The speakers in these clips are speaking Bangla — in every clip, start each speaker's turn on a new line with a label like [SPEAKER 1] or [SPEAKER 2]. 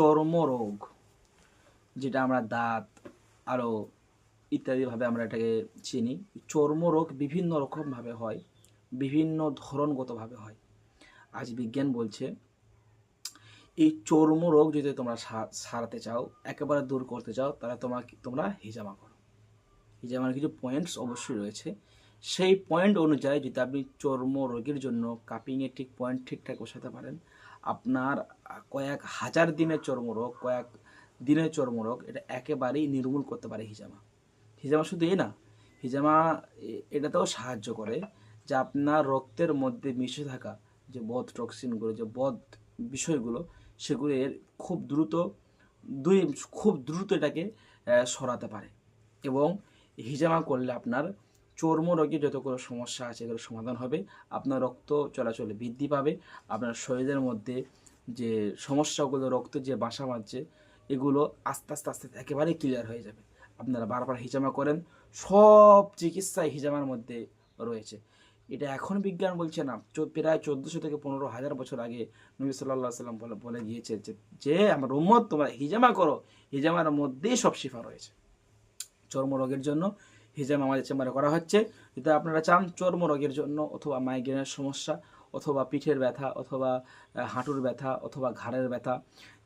[SPEAKER 1] চর্মরোগ, যেটা আমরা দাঁত আরও ইত্যাদিভাবে আমরা এটাকে চিনি। চর্মরোগ বিভিন্ন রকমভাবে হয়, বিভিন্ন ধরনগতভাবে হয়। আজ বিজ্ঞান বলছে, এই চর্মরোগ যদি তোমরা সারাতে চাও, একেবারে দূর করতে চাও, তাহলে তোমাকে, তোমরা হিজামা করো। হিজামার কিছু পয়েন্টস অবশ্যই রয়েছে। সেই পয়েন্ট অনুযায়ী যদি আপনি চর্ম রোগের জন্য কাপিংয়ে ঠিক পয়েন্ট ঠিকঠাক বসাতে পারেন, আপনার কয়েক হাজার দিনের চর্মরোগ কয়েক দিনের চর্মরোগ এটা একেবারেই নির্মূল করতে পারে হিজামা। হিজামা শুধু এই না, হিজামা এটাতেও সাহায্য করে যে আপনার রক্তের মধ্যে মিশে থাকা যে বদ টক্সিনগুলো যে বদ বিষয়গুলো, সেগুলো এর খুব দ্রুত, দুই, খুব দ্রুত এটাকে সরাতে পারে। এবং হিজামা করলে আপনার চর্মরোগে যত কোনো সমস্যা আছে এগুলো সমাধান হবে। আপনার রক্ত চলাচলে বৃদ্ধি পাবে। আপনার শরীরের মধ্যে যে সমস্যাগুলো, রক্ত যে বাসা বাঁধছে, এগুলো আস্তে আস্তে আস্তে একেবারেই ক্লিয়ার হয়ে যাবে। আপনারা বারবার হিজামা করেন। সব চিকিৎসায় হিজামার মধ্যে রয়েছে। এটা এখন বিজ্ঞান বলছে না। প্রায় চোদ্দোশো থেকে পনেরো হাজার বছর আগে নবী সাল্লাহ সাল্লাম বলে বলে গিয়েছে যে যে আমার উম্মত, তোমরা হিজামা করো। হিজামার মধ্যেই সব শিফা রয়েছে। চর্মরোগের জন্য হিজামা আমাদের চেম্বারে করা হচ্ছে। যদি আপনারা চান চর্ম রোগের জন্য অথবা মাইগ্রেনের সমস্যা, অথবা পিঠের ব্যথা, অথবা হাঁটুর ব্যথা, অথবা ঘাড়ের ব্যথা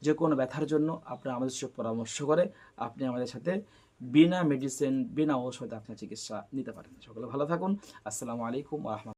[SPEAKER 1] যে কোনো ব্যথার জন্য আপনি আমাদের সাথে পরামর্শ করে আপনি আমাদের সাথে বিনা মেডিসিন বিনা ঔষধে আপনার চিকিৎসা নিতে পারেন। সকলে ভালো থাকুন। আসসালামু আলাইকুম